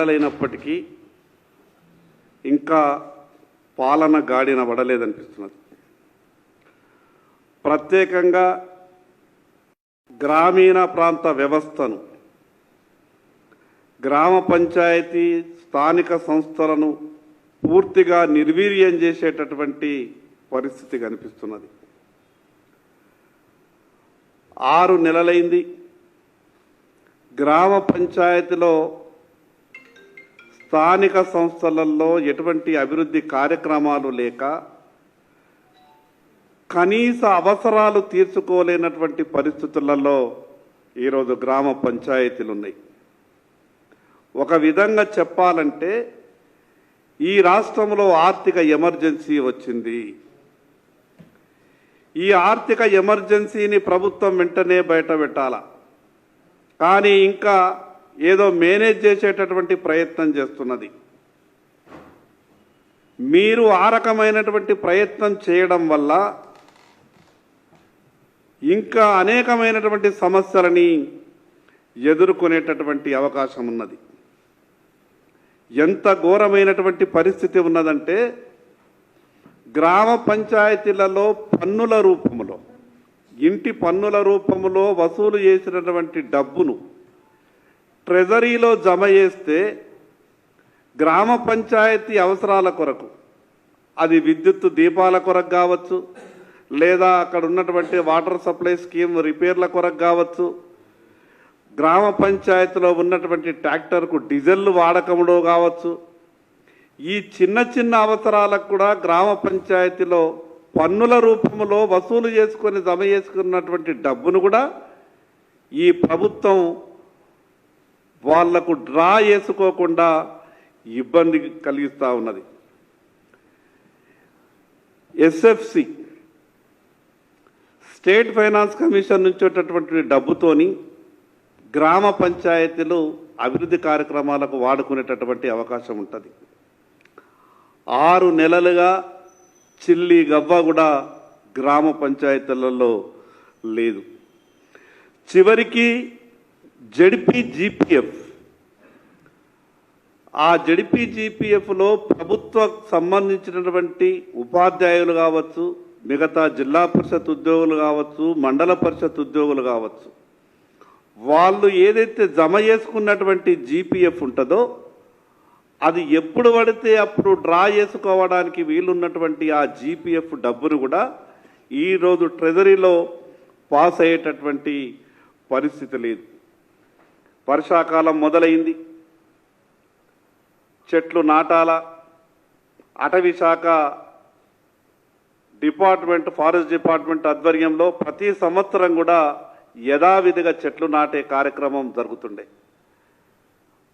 అయినప్పటికీ ఇంకా పాలన గాడిన పడలేదనిపిస్తున్నది. ప్రత్యేకంగా గ్రామీణ ప్రాంత వ్యవస్థను గ్రామ పంచాయతీ స్థానిక సంస్థలను పూర్తిగా నిర్వీర్యం చేసేటటువంటి పరిస్థితి కనిపిస్తున్నది. ఆరు నెలలైంది. గ్రామ పంచాయతీలో స్థానిక సంస్థలలో ఎటువంటి అభివృద్ధి కార్యక్రమాలు లేక కనీస అవసరాలు తీర్చుకోలేనటువంటి పరిస్థితులలో ఈరోజు గ్రామ పంచాయతీలు ఉన్నాయి ఒక విధంగా చెప్పాలంటే ఈ రాష్ట్రంలో ఆర్థిక ఎమర్జెన్సీ వచ్చింది. ఈ ఆర్థిక ఎమర్జెన్సీని ప్రభుత్వం వెంటనే బయట పెట్టాల కానీ ఇంకా ఏదో మేనేజ్ చేసేటటువంటి ప్రయత్నం చేస్తున్నది. మీరు ఆ రకమైనటువంటి ప్రయత్నం చేయడం వల్ల ఇంకా అనేకమైనటువంటి సమస్యలని ఎదుర్కొనేటటువంటి అవకాశం ఉన్నది. ఎంత ఘోరమైనటువంటి పరిస్థితి ఉన్నదంటే గ్రామ పంచాయతీలలో పన్నుల రూపంలో ఇంటి పన్నుల రూపంలో వసూలు చేసినటువంటి డబ్బును ట్రెజరీలో జమ చేస్తే గ్రామ పంచాయతీ అవసరాల కొరకు అది విద్యుత్ దీపాల కొరకు కావచ్చు లేదా అక్కడ ఉన్నటువంటి వాటర్ సప్లై స్కీమ్ రిపేర్ల కొరకు కావచ్చు గ్రామ పంచాయతీలో ఉన్నటువంటి ట్రాక్టర్కు డీజిల్ వాడకంలో కావచ్చు ఈ చిన్న చిన్న అవసరాలకు కూడా గ్రామ పంచాయతీలో పన్నుల రూపంలో వసూలు చేసుకొని జమ చేసుకున్నటువంటి డబ్బును కూడా ఈ ప్రభుత్వం వాళ్ళకు డ్రా చేసుకోకుండా ఇబ్బంది కలిగిస్తూ ఉన్నది. ఎస్ఎఫ్సి స్టేట్ ఫైనాన్స్ కమిషన్ నుంచి వచ్చేటటువంటి డబ్బుతోని గ్రామ పంచాయతీలు అభివృద్ధి కార్యక్రమాలకు వాడుకునేటటువంటి అవకాశం ఉంటుంది. ఆరు నెలలుగా చిల్లి గవ్వ కూడా గ్రామ పంచాయతీలలో లేదు. చివరికి జడిపి జీపీఎఫ్. ఆ జడిపి జీపీఎఫ్లో ప్రభుత్వ సంబంధించినటువంటి ఉపాధ్యాయులు కావచ్చు మిగతా జిల్లా పరిషత్ ఉద్యోగులు కావచ్చు మండల పరిషత్ ఉద్యోగులు కావచ్చు వాళ్ళు ఏదైతే జమ చేసుకున్నటువంటి జీపీఎఫ్ ఉంటుందో అది ఎప్పుడు పడితే అప్పుడు డ్రా చేసుకోవడానికి వీలున్నటువంటి ఆ జీపీఎఫ్ డబ్బును కూడా ఈరోజు ట్రెజరీలో పాస్ అయ్యేటటువంటి పరిస్థితి లేదు. వర్షాకాలం మొదలైంది. చెట్లు నాటాల అటవీ శాఖ డిపార్ట్మెంట్ ఫారెస్ట్ డిపార్ట్మెంట్ ఆధ్వర్యంలో ప్రతి సంవత్సరం కూడా యథావిధిగా చెట్లు నాటే కార్యక్రమం జరుగుతుండే.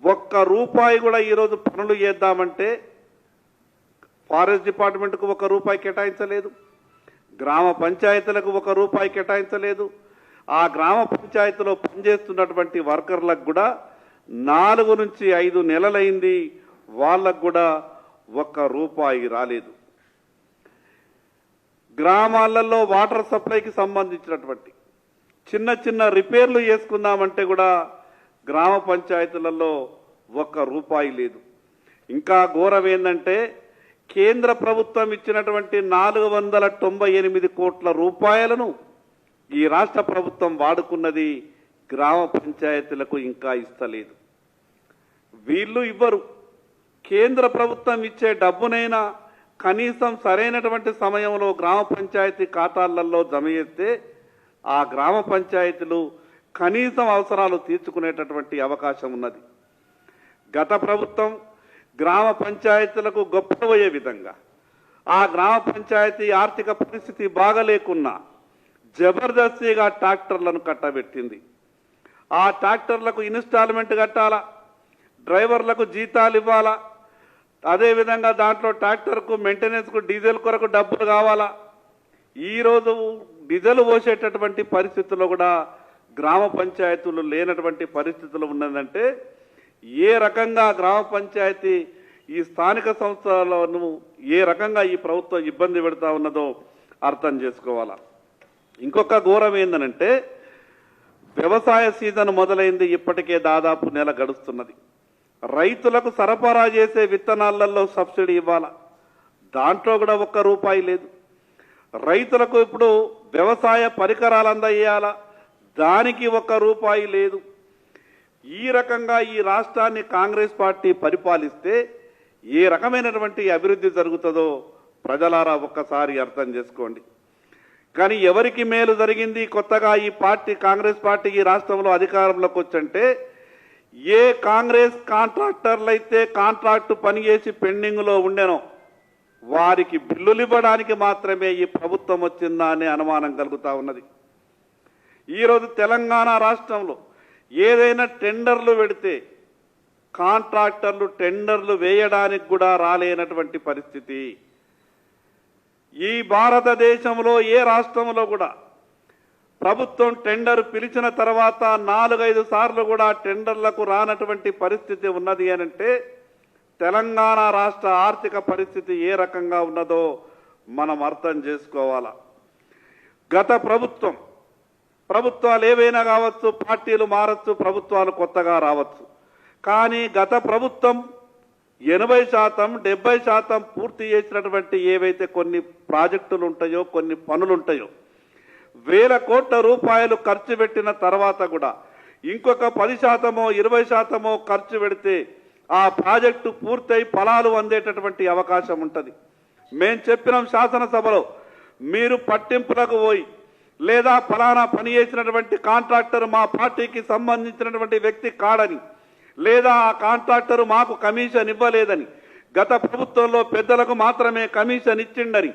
ఒక్క రూపాయి కూడా ఈరోజు పనులు చేద్దామంటే ఫారెస్ట్ డిపార్ట్మెంట్కు ఒక రూపాయి కేటాయించలేదు. గ్రామ పంచాయతీలకు ఒక రూపాయి కేటాయించలేదు. ఆ గ్రామ పంచాయతీలో పనిచేస్తున్నటువంటి వర్కర్లకు కూడా నాలుగు నుంచి ఐదు నెలలైంది వాళ్ళకు కూడా ఒక్క రూపాయి రాలేదు. గ్రామాలలో వాటర్ సప్లైకి సంబంధించినటువంటి చిన్న చిన్న రిపేర్లు చేసుకుందామంటే కూడా గ్రామ పంచాయతీలలో ఒక్క రూపాయి లేదు. ఇంకా ఘోరం ఏంటంటే కేంద్ర ప్రభుత్వం ఇచ్చినటువంటి నాలుగు వందల తొంభై ఎనిమిది కోట్ల రూపాయలను ఈ రాష్ట్ర ప్రభుత్వం వాడుకున్నది గ్రామ పంచాయతీలకు ఇంకా ఇస్తలేదు. వీళ్ళు ఇవ్వరు. కేంద్ర ప్రభుత్వం ఇచ్చే డబ్బునైనా కనీసం సరైనటువంటి సమయంలో గ్రామ పంచాయతీ ఖాతాలలో జమ చేస్తే ఆ గ్రామ పంచాయతీలు కనీసం అవసరాలు తీర్చుకునేటటువంటి అవకాశం ఉన్నది. గత ప్రభుత్వం గ్రామ పంచాయతీలకు గొప్పపోయే విధంగా ఆ గ్రామ పంచాయతీ ఆర్థిక పరిస్థితి బాగలేకున్నా జబర్దస్తిగా ట్రాక్టర్లను కట్టబెట్టింది. ఆ ట్రాక్టర్లకు ఇన్స్టాల్మెంట్ కట్టాలా? డ్రైవర్లకు జీతాలు ఇవ్వాలా? అదేవిధంగా దాంట్లో ట్రాక్టర్కు మెయింటెనెన్స్కు డీజిల్ కొరకు డబ్బులు కావాలా? ఈరోజు డీజిల్ పోసేటటువంటి పరిస్థితుల్లో కూడా గ్రామ పంచాయతీలు లేనటువంటి పరిస్థితులు ఉన్నదంటే ఏ రకంగా గ్రామ పంచాయతీ ఈ స్థానిక సంస్థలను ఏ రకంగా ఈ ప్రభుత్వం ఇబ్బంది పెడతా ఉన్నదో అర్థం చేసుకోవాలా? ఇంకొక ఘోరం ఏందనంటే వ్యవసాయ సీజన్ మొదలైంది ఇప్పటికే దాదాపు నెల గడుస్తున్నది. రైతులకు సరఫరా చేసే విత్తనాలలో సబ్సిడీ ఇవ్వాల? దాంట్లో కూడా ఒక్క రూపాయి లేదు. రైతులకు ఇప్పుడు వ్యవసాయ పరికరాలు అందజేయాల? దానికి ఒక్క రూపాయి లేదు. ఈ రకంగా ఈ రాష్ట్రాన్ని కాంగ్రెస్ పార్టీ పరిపాలిస్తే ఏ రకమైనటువంటి అభివృద్ధి జరుగుతుందో ప్రజలారా ఒక్కసారి అర్థం చేసుకోండి. కానీ ఎవరికి మేలు జరిగింది కొత్తగా ఈ పార్టీ కాంగ్రెస్ పార్టీ ఈ రాష్ట్రంలో అధికారంలోకి వచ్చంటే ఏ కాంగ్రెస్ కాంట్రాక్టర్లు అయితే కాంట్రాక్టు పనిచేసి పెండింగ్లో ఉండెనో వారికి బిల్లులు ఇవ్వడానికి మాత్రమే ఈ ప్రభుత్వం వచ్చిందా అనే అనుమానం కలుగుతా ఉన్నది. ఈరోజు తెలంగాణ రాష్ట్రంలో ఏదైనా టెండర్లు పెడితే కాంట్రాక్టర్లు టెండర్లు వేయడానికి కూడా రాలేనటువంటి పరిస్థితి. ఈ భారతదేశంలో ఏ రాష్ట్రంలో కూడా ప్రభుత్వం టెండర్ పిలిచిన తర్వాత నాలుగైదు సార్లు కూడా టెండర్లకు రానటువంటి పరిస్థితి ఉన్నది అనంటే తెలంగాణ రాష్ట్ర ఆర్థిక పరిస్థితి ఏ రకంగా ఉన్నదో మనం అర్థం చేసుకోవాలా. గత ప్రభుత్వం ప్రభుత్వాలు ఏవైనా కావచ్చు పార్టీలు మారచ్చు ప్రభుత్వాలు కొత్తగా రావచ్చు. కానీ గత ప్రభుత్వం ఎనభై శాతం డెబ్బై శాతం పూర్తి చేసినటువంటి ఏవైతే కొన్ని ప్రాజెక్టులు ఉంటాయో కొన్ని పనులు ఉంటాయో వేల కోట్ల రూపాయలు ఖర్చు పెట్టిన తర్వాత కూడా ఇంకొక పది శాతమో ఇరవై శాతమో ఖర్చు పెడితే ఆ ప్రాజెక్టు పూర్తయి ఫలాలు అందేటటువంటి అవకాశం ఉంటుంది. మేం చెప్పినాం శాసనసభలో మీరు పట్టింపులకు పోయి లేదా ఫలానా పని చేసినటువంటి కాంట్రాక్టర్ మా పార్టీకి సంబంధించినటువంటి వ్యక్తి కాడని లేదా ఆ కాంట్రాక్టర్ మాకు కమిషన్ ఇవ్వలేదని గత ప్రభుత్వంలో పెద్దలకు మాత్రమే కమిషన్ ఇచ్చిండని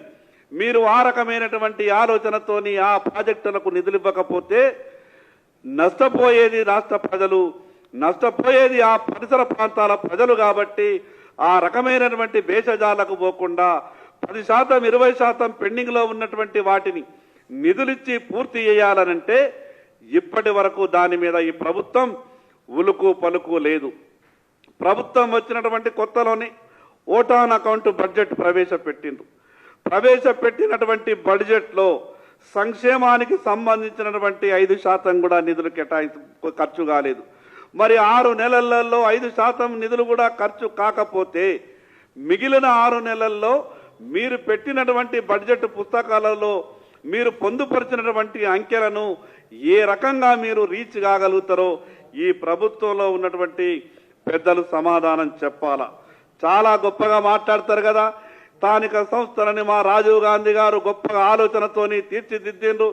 మీరు ఆ రకమైనటువంటి ఆలోచనతోని ఆ ప్రాజెక్టులకు నిధులు ఇవ్వకపోతే నష్టపోయేది రాష్ట్ర ప్రజలు నష్టపోయేది ఆ పరిసర ప్రాంతాల ప్రజలు కాబట్టి ఆ రకమైనటువంటి భేషజాలకు పోకుండా పది శాతం ఇరవై శాతం పెండింగ్లో ఉన్నటువంటి వాటిని నిధులిచ్చి పూర్తి చేయాలనంటే ఇప్పటి వరకు దాని మీద ఈ ప్రభుత్వం ఉలుకు పలుకు లేదు. ప్రభుత్వం వచ్చినటువంటి కొత్తలోనే ఓటాన్ అకౌంట్ బడ్జెట్ ప్రవేశపెట్టింది ప్రవేశపెట్టినటువంటి బడ్జెట్లో సంక్షేమానికి సంబంధించినటువంటి ఐదు శాతం కూడా నిధులు కేటాయించ ఖర్చు కాలేదు. మరి ఆరు నెలలలో ఐదు శాతం నిధులు కూడా ఖర్చు కాకపోతే మిగిలిన ఆరు నెలల్లో మీరు పెట్టినటువంటి బడ్జెట్ పుస్తకాలలో మీరు పొందుపరిచినటువంటి అంకెలను ఏ రకంగా మీరు రీచ్ కాగలుగుతారో ఈ ప్రభుత్వంలో ఉన్నటువంటి పెద్దలు సమాధానం చెప్పాలా? చాలా గొప్పగా మాట్లాడతారు కదా. స్థానిక సంస్థలని మా రాజీవ్ గాంధీ గారు గొప్ప ఆలోచనతోని తీర్చిదిద్దిండ్రు.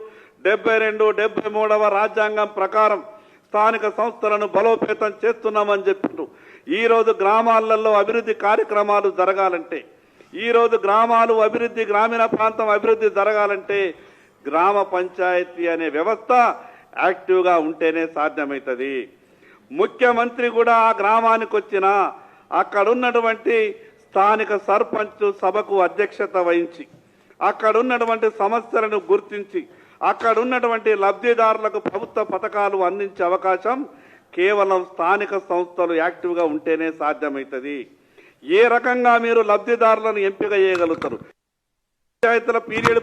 డెబ్బై రెండు డెబ్బై మూడవ రాజ్యాంగం ప్రకారం స్థానిక సంస్థలను బలోపేతం చేస్తున్నామని చెప్పిండ్రు. ఈ రోజు గ్రామాలలో అభివృద్ధి కార్యక్రమాలు జరగాలంటే ఈరోజు గ్రామాలు అభివృద్ధి గ్రామీణ ప్రాంతం అభివృద్ధి జరగాలంటే గ్రామ పంచాయతీ అనే వ్యవస్థ యాక్టివ్గా ఉంటేనే సాధ్యమవుతుంది. ముఖ్యమంత్రి కూడా ఆ గ్రామానికి వచ్చిన అక్కడ ఉన్నటువంటి స్థానిక సర్పంచ్ సభకు అధ్యక్షత వహించి అక్కడ ఉన్నటువంటి సమస్యలను గుర్తించి అక్కడ ఉన్నటువంటి లబ్ధిదారులకు ప్రభుత్వ పథకాలు అందించే అవకాశం కేవలం స్థానిక సంస్థలు యాక్టివ్గా ఉంటేనే సాధ్యమవుతుంది ఏ రకంగా మీరు లబ్ధిదారులను ఎంపిక చేయగలుగుతారు? పంచాయతీల పీరియడ్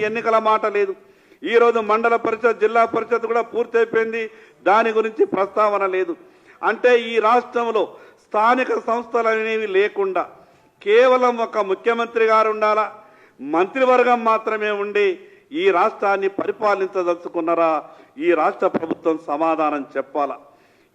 ఎన్నికల మాట లేదు. ఈ రోజు మండల పరిషత్ జిల్లా పరిషత్ కూడా పూర్తయిపోయింది. దాని గురించి ప్రస్తావన లేదు. అంటే ఈ రాష్ట్రంలో స్థానిక సంస్థలు అనేవి లేకుండా కేవలం ఒక ముఖ్యమంత్రి గారు ఉండాలా? మంత్రివర్గం మాత్రమే ఉండి ఈ రాష్ట్రాన్ని పరిపాలించదలుచుకున్నారా? ఈ రాష్ట్ర ప్రభుత్వం సమాధానం చెప్పాలా?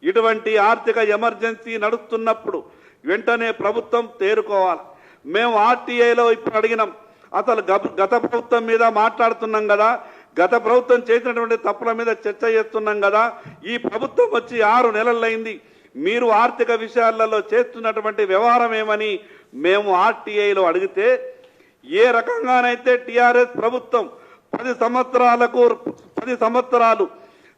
ఇటువంటి ఆర్థిక ఎమర్జెన్సీ నడుస్తున్నప్పుడు వెంటనే ప్రభుత్వం తేరుకోవాలి? మేము ఆర్టీఐలో ఇప్పుడు అడిగినాం. అసలు గత ప్రభుత్వం మీద మాట్లాడుతున్నాం కదా. గత ప్రభుత్వం చేసినటువంటి తప్పుల మీద చర్చ చేస్తున్నాం కదా. ఈ ప్రభుత్వం వచ్చి ఆరు నెలలైంది. మీరు ఆర్థిక విషయాలలో చేస్తున్నటువంటి వ్యవహారం ఏమని మేము ఆర్టీఐలో అడిగితే ఏ రకంగానైతే టిఆర్ఎస్ ప్రభుత్వం పది సంవత్సరాలకు పది సంవత్సరాలు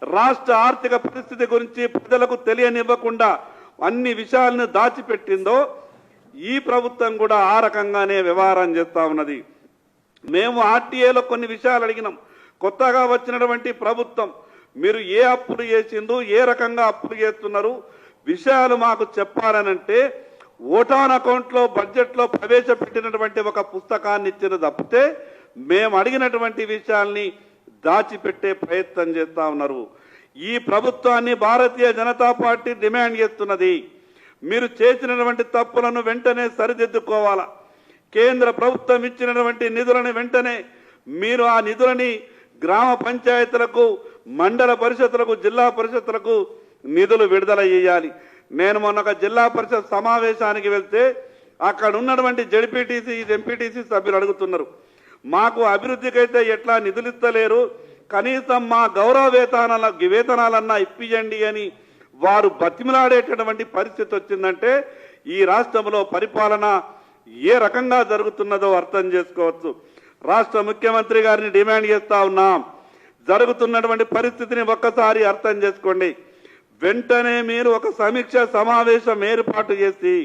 రాష్ట్ర ఆర్థిక పరిస్థితి గురించి ప్రజలకు తెలియనివ్వకుండా అన్ని విషయాలను దాచిపెట్టిందో ఈ ప్రభుత్వం కూడా ఆ రకంగానే వ్యవహారం చేస్తా ఉన్నది. మేము ఆర్టీఏలో కొన్ని విషయాలు అడిగినాం. కొత్తగా వచ్చినటువంటి ప్రభుత్వం మీరు ఏ అప్పులు చేసిండ్రు ఏ రకంగా అప్పులు చేస్తున్నారు విషయాలు మాకు చెప్పాలనంటే ఓటాన్ అకౌంట్లో బడ్జెట్లో ప్రవేశపెట్టినటువంటి ఒక పుస్తకాన్ని ఇచ్చిన తప్పితే మేము అడిగినటువంటి విషయాల్ని దాచిపెట్టే ప్రయత్నం చేస్తా ఉన్నారు. ఈ ప్రభుత్వాన్ని భారతీయ జనతా పార్టీ డిమాండ్ చేస్తున్నది. మీరు చేసినటువంటి తప్పులను వెంటనే సరిదిద్దుకోవాలా? కేంద్ర ప్రభుత్వం ఇచ్చినటువంటి నిధులను వెంటనే మీరు ఆ నిధులని గ్రామ పంచాయతీలకు మండల పరిషత్తులకు జిల్లా పరిషత్తులకు నిధులు విడుదల చేయాలి. నేను మొన్న ఒక జిల్లా పరిషత్ సమావేశానికి వెళ్తే అక్కడ ఉన్నటువంటి జడ్పీటీసీ ఎంపీటీసీ సభ్యులు అడుగుతున్నారు. మాకు అభివృద్ధికైతే ఎట్లా నిధులు ఇస్తలేరు? కనీసం మా గౌరవ వేతనాల వేతనాలన్నా ఇప్పియండి అని వారు బతిమిలాడేటటువంటి పరిస్థితి వచ్చిందంటే ఈ రాష్ట్రంలో పరిపాలన ఏ రకంగా జరుగుతున్నదో అర్థం చేసుకోవచ్చు. రాష్ట్ర ముఖ్యమంత్రి గారిని డిమాండ్ చేస్తా ఉన్నాం. జరుగుతున్నటువంటి పరిస్థితిని ఒక్కసారి అర్థం చేసుకోండి. వెంటనే మీరు ఒక సమీక్ష సమావేశం ఏర్పాటు చేసి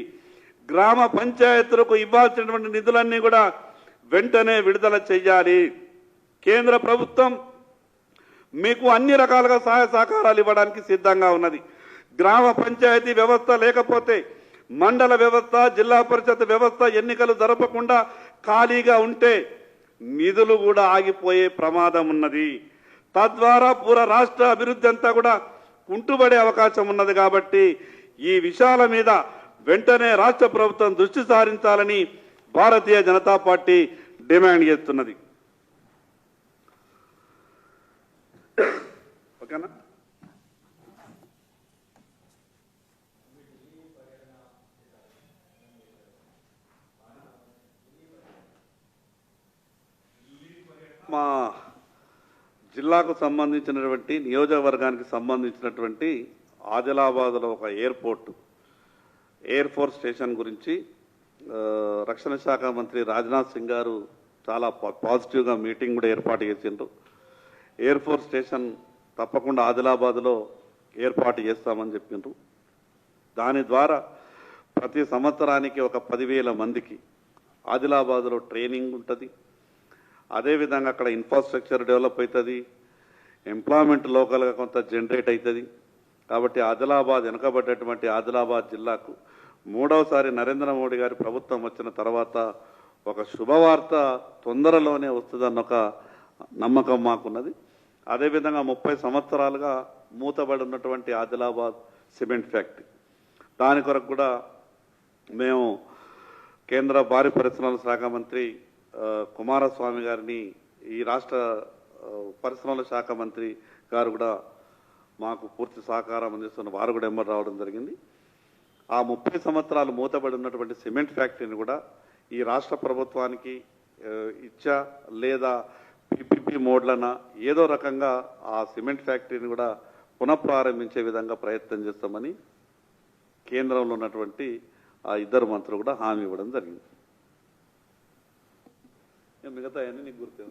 గ్రామ పంచాయతీలకు ఇవ్వాల్సినటువంటి నిధులన్నీ కూడా వెంటనే విడుదల చేయాలి. కేంద్ర ప్రభుత్వం మీకు అన్ని రకాలుగా సహాయ సహకారాలు ఇవ్వడానికి సిద్ధంగా ఉన్నది. గ్రామ పంచాయతీ వ్యవస్థ లేకపోతే మండల వ్యవస్థ జిల్లా పరిషత్ వ్యవస్థ ఎన్నికలు జరపకుండా ఖాళీగా ఉంటే నిధులు కూడా ఆగిపోయే ప్రమాదం ఉన్నది. తద్వారా పూర రాష్ట్ర అభివృద్ధి అంతా కూడా కుంటుబడే అవకాశం ఉన్నది కాబట్టి ఈ విషయాల మీద వెంటనే రాష్ట్ర ప్రభుత్వం దృష్టి సారించాలని భారతీయ జనతా పార్టీ డిమాండ్ చేస్తున్నది. ఓకేనా? మా జిల్లాకు సంబంధించినటువంటి నియోజకవర్గానికి సంబంధించినటువంటి ఆదిలాబాద్లో ఒక ఎయిర్పోర్ట్ ఎయిర్ ఫోర్స్ స్టేషన్ గురించి రక్షణ శాఖ మంత్రి రాజ్నాథ్ సింగ్ గారు చాలా పా- పాజిటివ్గా మీటింగ్ కూడా ఏర్పాటు చేసిండ్రు. ఎయిర్ ఫోర్స్ స్టేషన్ తప్పకుండా ఆదిలాబాద్లో ఏర్పాటు చేస్తామని చెప్పిండ్రు దాని ద్వారా ప్రతి సంవత్సరానికి ఒక పదివేల మందికి ఆదిలాబాద్లో ట్రైనింగ్ ఉంటుంది. అదేవిధంగా అక్కడ ఇన్ఫ్రాస్ట్రక్చర్ డెవలప్ అవుతుంది. ఎంప్లాయ్మెంట్ లోకల్గా కొంత జనరేట్ అవుతుంది. కాబట్టి ఆదిలాబాద్ వెనుకబడ్డటువంటి ఆదిలాబాద్ జిల్లాకు మూడవసారి నరేంద్ర మోడీ గారి ప్రభుత్వం వచ్చిన తర్వాత ఒక శుభవార్త తొందరలోనే వస్తుందన్న ఒక నమ్మకం మాకున్నది. అదేవిధంగా ముప్పై సంవత్సరాలుగా మూతబడి ఉన్నటువంటి ఆదిలాబాద్ సిమెంట్ ఫ్యాక్టరీ. దాని కొరకు కూడా మేము కేంద్ర భారీ పరిశ్రమల శాఖ మంత్రి కుమారస్వామి గారిని ఈ రాష్ట్ర పరిశ్రమల శాఖ మంత్రి గారు కూడా మాకు పూర్తి సహకారం అందిస్తున్న వారు కూడా ఎంబర్ రావడం జరిగింది. ఆ ముప్పై సంవత్సరాలు మూతబడి ఉన్నటువంటి సిమెంట్ ఫ్యాక్టరీని కూడా ఈ రాష్ట్ర ప్రభుత్వానికి ఇచ్చా లేదా పీపీపీ మోడ్లన ఏదో రకంగా ఆ సిమెంట్ ఫ్యాక్టరీని కూడా పునఃప్రారంభించే విధంగా ప్రయత్నం చేస్తామని కేంద్రంలో ఉన్నటువంటి ఆ ఇద్దరు మంత్రులు కూడా హామీ ఇవ్వడం జరిగింది. మిగతా అన్నీ నీకు గుర్తు